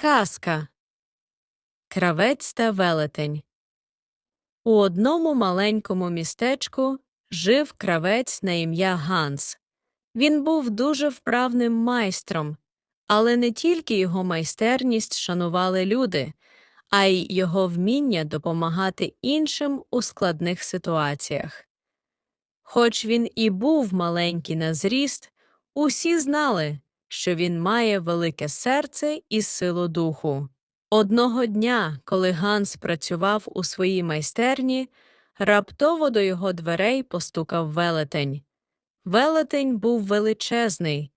Казка Кравець та велетень. У одному маленькому містечку жив кравець на ім'я Ганс. Він був дуже вправним майстром, але не тільки його майстерність шанували люди, а й його вміння допомагати іншим у складних ситуаціях. Хоч він і був маленький на зріст, усі знали, що він має велике серце і силу духу. Одного дня, коли Ганс працював у своїй майстерні, раптово до його дверей постукав велетень. Велетень був величезний,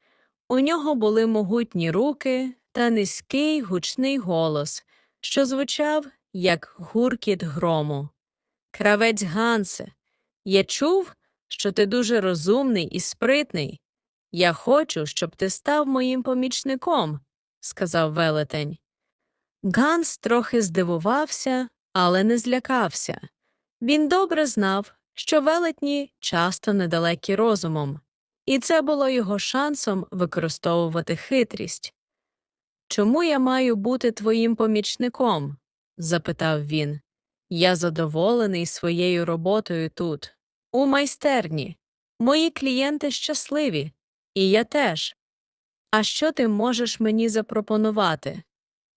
у нього були могутні руки та низький гучний голос, що звучав, як гуркіт грому. Кравець Гансе, я чув, що ти дуже розумний і спритний. Я хочу, щоб ти став моїм помічником, сказав велетень. Ганс трохи здивувався, але не злякався. Він добре знав, що велетні часто недалекі розумом, і це було його шансом використовувати хитрість. Чому я маю бути твоїм помічником? запитав він. Я задоволений своєю роботою тут, у майстерні. Мої клієнти щасливі, і я теж. А що ти можеш мені запропонувати?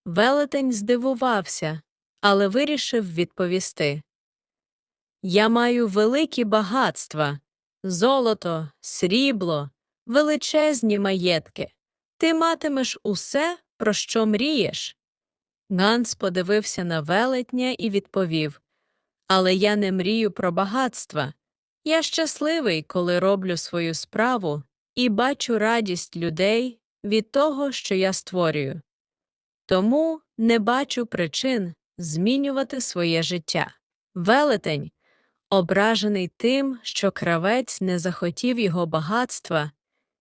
Велетень здивувався, але вирішив відповісти. Я маю великі багатства золото, срібло, величезні маєтки. Ти матимеш усе, про що мрієш. Ганс подивився на велетня і відповів Але я не мрію про багатства. Я щасливий, коли роблю свою справу і бачу радість людей від того, що я створюю. Тому не бачу причин змінювати своє життя. Велетень, ображений тим, що кравець не захотів його багатства,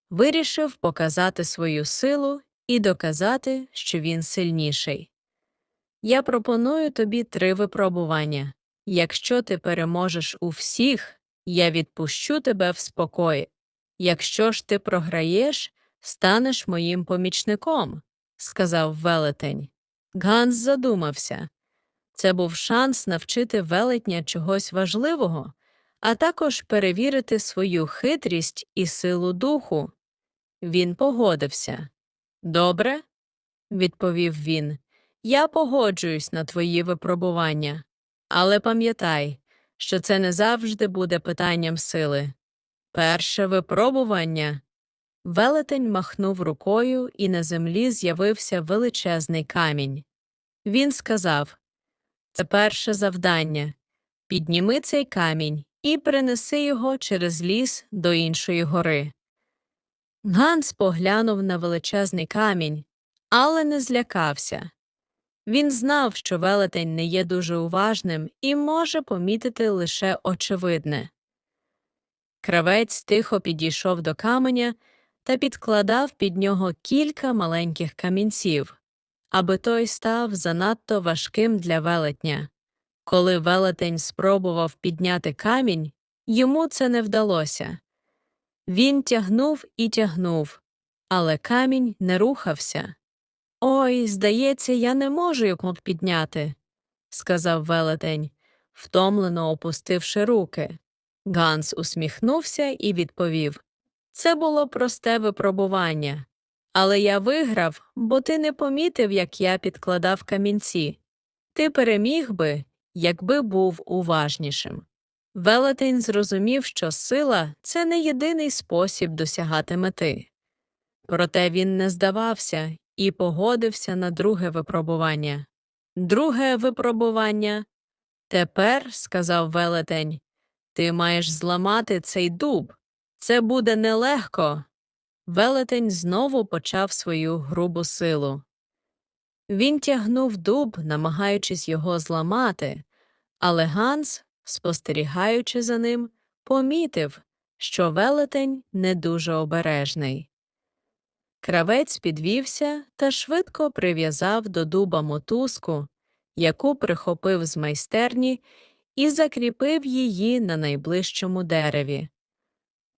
вирішив показати свою силу і доказати, що він сильніший. Я пропоную тобі три випробування. Якщо ти переможеш у всіх, я відпущу тебе в спокої. Якщо ж ти програєш, станеш моїм помічником, сказав велетень. Ганс задумався. Це був шанс навчити велетня чогось важливого, а також перевірити свою хитрість і силу духу. Він погодився. Добре, відповів він. Я погоджуюсь на твої випробування, але пам'ятай, що це не завжди буде питанням сили. Перше випробування. Велетень махнув рукою, і на землі з'явився величезний камінь. Він сказав Це перше завдання. Підніми цей камінь і принеси його через ліс до іншої гори. Ганс поглянув на величезний камінь, але не злякався. Він знав, що велетень не є дуже уважним і може помітити лише очевидне. Кравець тихо підійшов до каменя та підкладав під нього кілька маленьких камінців, аби той став занадто важким для велетня. Коли велетень спробував підняти камінь, йому це не вдалося. Він тягнув і тягнув, але камінь не рухався. Ой, здається, я не можу його підняти, сказав велетень, втомлено опустивши руки. Ганс усміхнувся і відповів Це було просте випробування, але я виграв, бо ти не помітив, як я підкладав камінці. Ти переміг би, якби був уважнішим. Велетень зрозумів, що сила це не єдиний спосіб досягати мети. Проте він не здавався і погодився на друге випробування. Друге випробування. Тепер, сказав велетень, ти маєш зламати цей дуб. Це буде нелегко. Велетень знову почав свою грубу силу. Він тягнув дуб, намагаючись його зламати, але Ганс, спостерігаючи за ним, помітив, що велетень не дуже обережний. Кравець підвівся та швидко прив'язав до дуба мотузку, яку прихопив з майстерні і закріпив її на найближчому дереві.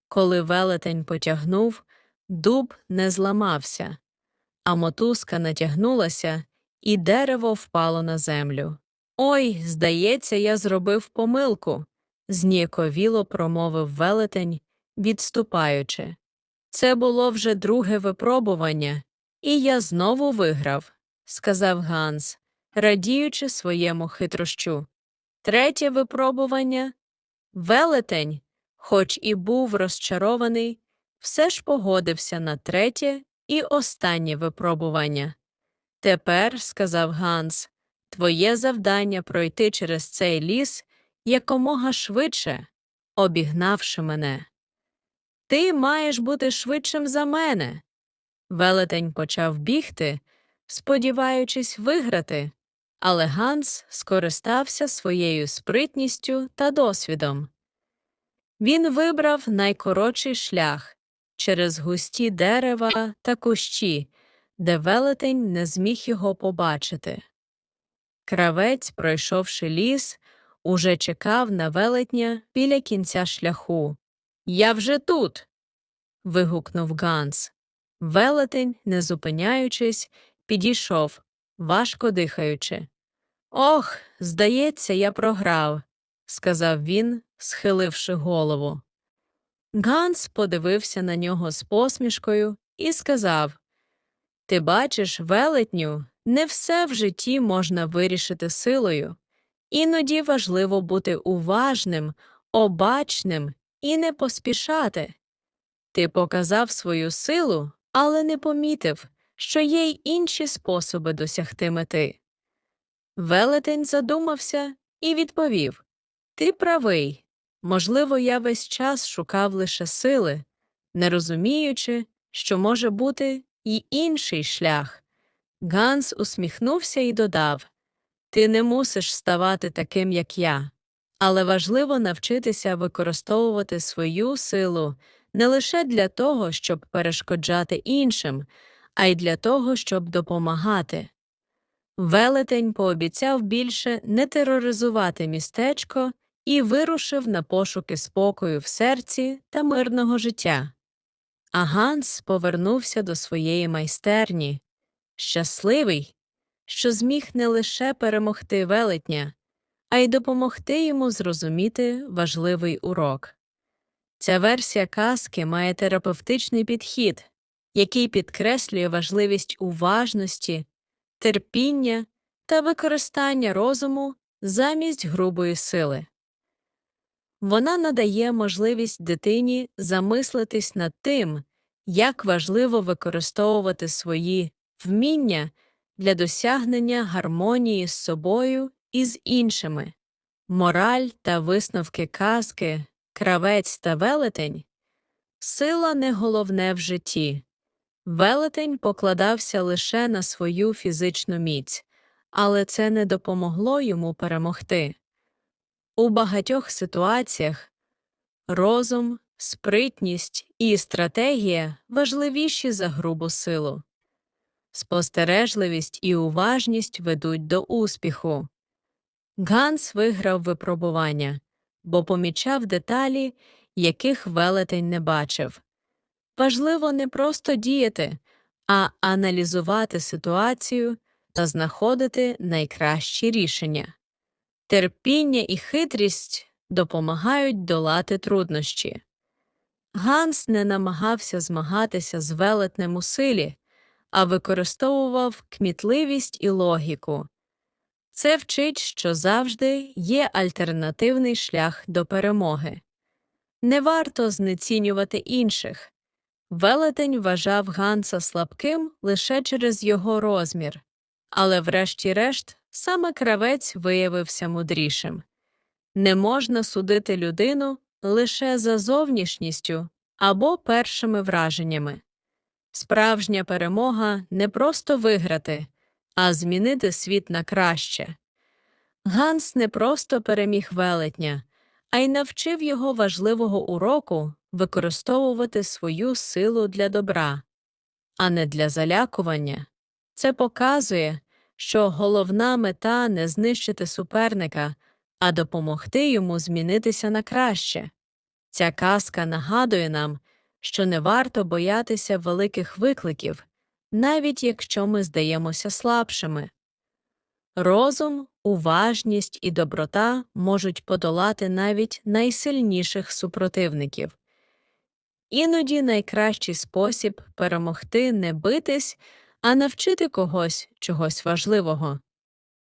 Коли велетень потягнув, дуб не зламався, а мотузка натягнулася і дерево впало на землю. Ой, здається, я зробив помилку, зніяковіло промовив велетень, відступаючи. Це було вже друге випробування, і я знову виграв, сказав Ганс, радіючи своєму хитрощу. Третє випробування велетень, хоч і був розчарований, все ж погодився на третє і останнє випробування. Тепер, сказав Ганс, твоє завдання пройти через цей ліс якомога швидше, обігнавши мене. Ти маєш бути швидшим за мене. Велетень почав бігти, сподіваючись виграти, але Ганс скористався своєю спритністю та досвідом. Він вибрав найкоротший шлях через густі дерева та кущі, де велетень не зміг його побачити. Кравець, пройшовши ліс, уже чекав на велетня біля кінця шляху. Я вже тут. вигукнув Ганс. Велетень, не зупиняючись, підійшов, важко дихаючи. Ох, здається, я програв, сказав він, схиливши голову. Ганс подивився на нього з посмішкою і сказав Ти бачиш, велетню, не все в житті можна вирішити силою. Іноді важливо бути уважним, обачним і не поспішати. Ти показав свою силу, але не помітив, що є й інші способи досягти мети. Велетень задумався і відповів Ти правий. Можливо, я весь час шукав лише сили, не розуміючи, що може бути й інший шлях. Ганс усміхнувся і додав Ти не мусиш ставати таким, як я, але важливо навчитися використовувати свою силу не лише для того, щоб перешкоджати іншим, а й для того, щоб допомагати. Велетень пообіцяв більше не тероризувати містечко і вирушив на пошуки спокою в серці та мирного життя. А Ганс повернувся до своєї майстерні, щасливий, що зміг не лише перемогти велетня, а й допомогти йому зрозуміти важливий урок. Ця версія казки має терапевтичний підхід, який підкреслює важливість уважності, терпіння та використання розуму замість грубої сили. Вона надає можливість дитині замислитись над тим, як важливо використовувати свої вміння для досягнення гармонії з собою і з іншими. Мораль та висновки казки, кравець та велетень сила не головне в житті. Велетень покладався лише на свою фізичну міць, але це не допомогло йому перемогти. У багатьох ситуаціях розум, спритність і стратегія важливіші за грубу силу. Спостережливість і уважність ведуть до успіху. Ганс виграв випробування, бо помічав деталі, яких велетень не бачив. Важливо не просто діяти, а аналізувати ситуацію та знаходити найкращі рішення. Терпіння і хитрість допомагають долати труднощі. Ганс не намагався змагатися з велетнем у силі, а використовував кмітливість і логіку. Це вчить, що завжди є альтернативний шлях до перемоги. Не варто знецінювати інших. Велетень вважав Ганса слабким лише через його розмір, але, врешті-решт, саме кравець виявився мудрішим. Не можна судити людину лише за зовнішністю або першими враженнями. Справжня перемога не просто виграти, а змінити світ на краще. Ганс не просто переміг велетня, а й навчив його важливого уроку використовувати свою силу для добра, а не для залякування. Це показує, що головна мета не знищити суперника, а допомогти йому змінитися на краще. Ця казка нагадує нам, що не варто боятися великих викликів, навіть якщо ми здаємося слабшими. Розум, уважність і доброта можуть подолати навіть найсильніших супротивників. Іноді найкращий спосіб перемогти не битись, а навчити когось чогось важливого.